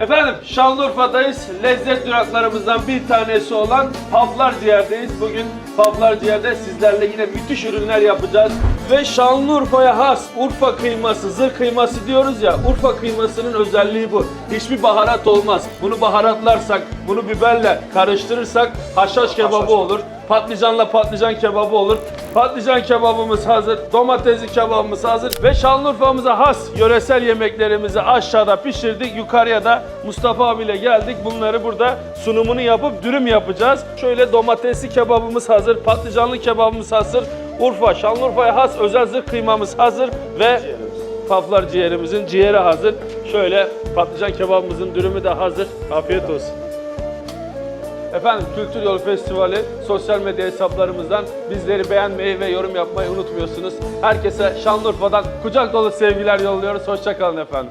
Efendim Şanlıurfa'dayız. Lezzet duraklarımızdan bir tanesi olan Pavlar Ciğer'deyiz. Bugün Pavlar Ciğer'de sizlerle yine müthiş ürünler yapacağız. Ve Şanlıurfa'ya has Urfa kıyması, zırh kıyması diyoruz ya. Urfa kıymasının özelliği bu. Hiçbir baharat olmaz. Bunu baharatlarsak, bunu biberle karıştırırsak haşhaş kebabı olur. Patlıcanla patlıcan kebabı olur. Patlıcan kebabımız hazır, domatesli kebabımız hazır ve Şanlıurfa'mıza has yöresel yemeklerimizi aşağıda pişirdik. Yukarıya da Mustafa abiyle geldik. Bunları burada sunumunu yapıp dürüm yapacağız. Şöyle domatesli kebabımız hazır, patlıcanlı kebabımız hazır. Urfa, Şanlıurfa'ya has özel zırh kıymamız hazır ve paflar ciğerimizin ciğeri hazır. Şöyle patlıcan kebabımızın dürümü de hazır. Afiyet olsun. Efendim Kültür Yolu Festivali sosyal medya hesaplarımızdan bizleri beğenmeyi ve yorum yapmayı unutmuyorsunuz. Herkese Şanlıurfa'dan kucak dolu sevgiler yolluyoruz. Hoşçakalın efendim.